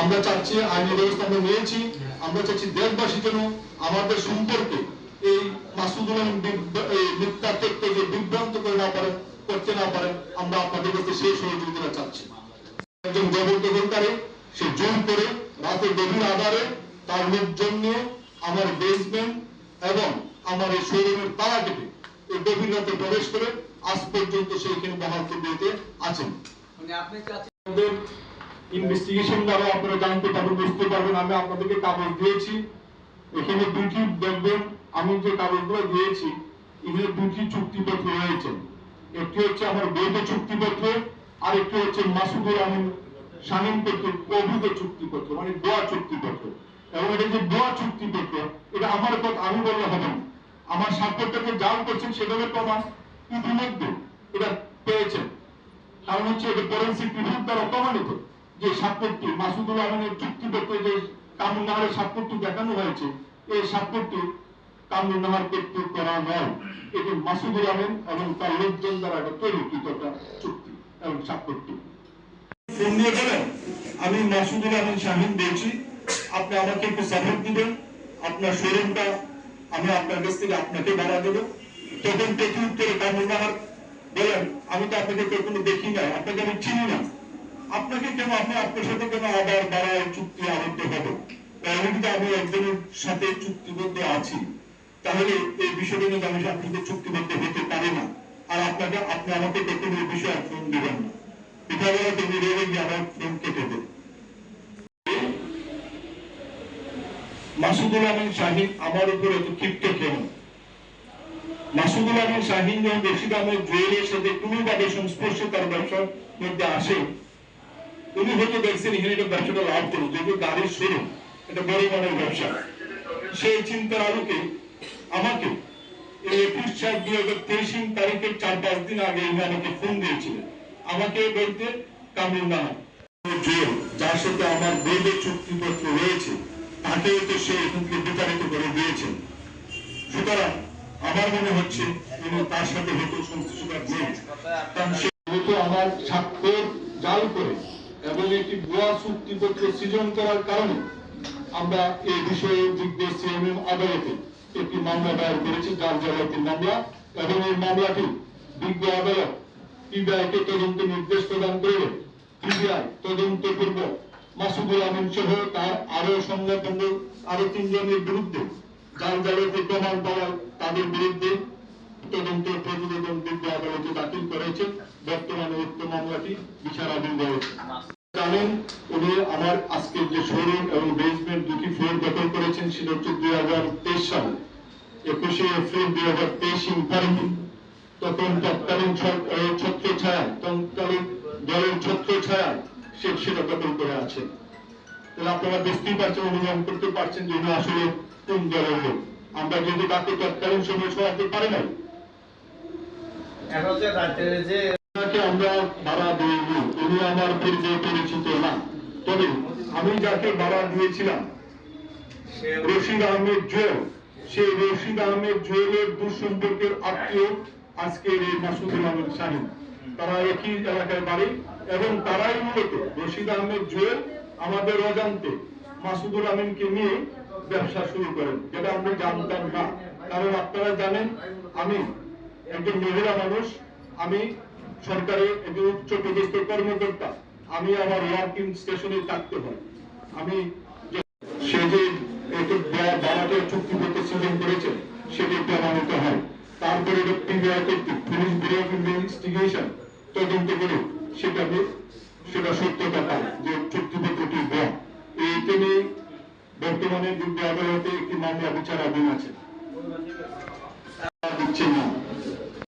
আমরা চাচ্ছি আইনি ব্যবস্থা আমরা নিয়েছি আমরা চাচ্ছি দেশবাসী যেন আমাদের সম্পর্কে এই মাসুদুল মিথ্যা তথ্যকে বিভ্রান্ত করে না পারেন করতে না পারেন আমরা আপনাদের কাছে সেই সহযোগিতা চাচ্ছি। একজন জবরদখলকারী সে জোর করে রাতে গভীর আধারে তার লোকজন নিয়ে আমার বেসমেন্ট এবং আমার এই শোরুমের তালা কেটে এই গভীর রাতে প্রবেশ করে আজ পর্যন্ত সে এখানে বহাল তবিয়তে আছেন। মানে আপনি ইনভেস্টিগেশন দ্বারা আপনারা জানতে পারবেন, বুঝতে পারবেন, আমি আপনাদেরকে কাগজ দিয়েছি। এখানে দুটি দেখবেন, আমি যে কাগজগুলো দিয়েছি এখানে দুটি চুক্তিপত্র রয়েছে। একটি হচ্ছে আমার বৈধ চুক্তিপত্র আর একটি হচ্ছে মাসুদুর আমিন শামীম কর্তৃক অবৈধ চুক্তিপত্র মানে দোয়া চুক্তিপত্র। এবং এটা যে দোয়া চুক্তিপত্র, এটা আমার কথা আমি বললে হবে না। আমার স্বাক্ষরটাকে জাল করছেন, সেভাবে প্রমাণ ইতিমধ্যে এটা পেয়েছেন। কারণ হচ্ছে এটা ফরেন্সিক রিপোর্ট দ্বারা প্রমাণিত। যে স্বাক্ষরটি মাসুদুল আলমের চুক্তিপত্রে যে কামরুন্নাহারের স্বাক্ষরটি দেখানো হয়েছে, এই কামরুন্নাহার কর্তৃক করা নয়। এটি মাসুদুল আলম এবং তার লোকজন দ্বারা তৈরিকৃত একটা চুক্তি এবং বলেন আমি মাসুদুল আলম শাহিন দিয়েছি আপনি আমাকে একটু সাপোর্ট দিবেন। আপনার শোরুমটা আমি আপনার কাছ থেকে আপনাকে ভাড়া দেবো। তখন প্রতি উত্তরে কামরুন্নাহার বলেন, আমি তো আপনাকে কখনো দেখি না আপনাকে আমি চিনি না। আপনাকে কেন আপনি আপনার সাথে কেন আবার বাড়ায় চুক্তি আবদ্ধ হবে? অলরেডি আমি একজনের সাথে চুক্তিবদ্ধ আছি। তাহলে এই বিষয়টা নিয়ে আমি আপনাকে চুক্তিবদ্ধ হতে পারি না। আর আপনাকে, আপনি আমাকে কখনো এই বিষয়ে ফোন দিবেন না। পিঠা বলা তুমি রেগে গিয়ে আমার ফোন কেটে দেন। মাসুদুল আমিন শাহিন আমার উপর এত ক্ষিপ্ত কেন? মাসুদুল আলম শাহিন যখন বেশি দামের জুয়েলের সাথে কোনোভাবে সংস্পর্শে তার ব্যবসার মধ্যে আসে উনি হয়তো দেখছেন এখানে একটা ব্যবসাটা লাভ করুন যেহেতু গাড়ির শোরুম এটা বড় মানের ব্যবসা। সেই চিন্তার আলোকে আমাকে এই একুশ চার দুই হাজার তেইশ তারিখের চার পাঁচ দিন আগে আমাকে ফোন দিয়েছিলেন। আমাকে বলতে জুয়েল যার সাথে আমার চুক্তিপত্র রয়েছে তাকে তো সে এখান থেকে বিতাড়িত করে দিয়েছেন। সুতরাং আমার মনে হচ্ছে তিনি তার সাথে হয়তো সংশ্লিষ্টতা নেই। কারণ সে আমার স্বাক্ষর জাল করে এবং একটি ভুয়া চুক্তিপত্র সৃজন করার কারণে আমরা এই বিষয়ে বিজ্ঞ সিএমএম আদালতে একটি মামলা দায়ের করেছি, যার জবাবটি মামলা। এবং এই মামলাটি বিজ্ঞ আদালত পিবিআইকে তদন্ত নির্দেশ প্রদান করবে পিবিআই তদন্ত পূর্বক মাসুদুল আমিন সহ তার আরও সংগঠন আরও তিনজনের বিরুদ্ধে যার জালতে প্রমাণ পাওয়া তাদের বিরুদ্ধে তদন্ত প্রতিবেদন বিজ্ঞ আদালতে দাখিল করেছে। বর্তমানে উক্ত মামলাটি বিচারাধীন রয়েছে। জানেন উনি আমার আজকে যে শোরুম এবং বেসমেন্ট দুটি ফ্লোর দখল করেছেন, সেটা হচ্ছে দুই হাজার তেইশ সালে। একুশে এপ্রিল দুই হাজার তেইশ তারিখে তখন তৎকালীন ছত্র ছায়া তৎকালীন দলের ছত্র ছায়া সে সেটা দখল করে আছে। তাহলে আপনারা বুঝতেই পারছেন, অনুমান করতে পারছেন যে উনি আসলে কোন দলের লোক। আমরা যদি তাকে তৎকালীন সময় সরাতে পারি নাই। এখন যে রাতের যে তাকে আমরা ভাড়া দিইনি। উনি আমার পূর্বে পরিচিত না। তবে আমি যাকে ভাড়া দিয়েছিলাম, রশিদ আহমেদ জুয়েল, সেই রশিদ আহমেদ জুয়েলের দুঃসম্পর্কের আত্মীয় আজকের এই মাসুদুল আহমেদ শাহিন তারা একই এলাকায় বাড়ি এবং তারাই মূলত রশিদ আহমেদ জুয়েল, আমাদের অজান্তে মাসুদুল আমিনকে নিয়ে ব্যবসা শুরু করেন। যেটা আমরা জানতাম না। কারণ আপনারা জানেন, আমি একজন মহিলা মানুষ, আমি সরকারের একজন উচ্চ পদস্থ কর্মকর্তা, আমি আমার ওয়ার্কিং স্টেশনে থাকতে হয়। আমি সে যে একটু বাড়াতে চুক্তিপত্র সৃজন করেছে সেটি প্রমাণিত হয়। তারপরে এটা পুলিশ ব্যুরো অফ ইনভেস্টিগেশন তদন্ত করে সেটা সেটা সত্যতা পায় যে চুক্তিপত্রটি ভুয়া এইটা নিয়ে বর্তমানে বিজ্ঞ আদালতে একটি মামলা বিচারাধীন আছে। দিচ্ছে না।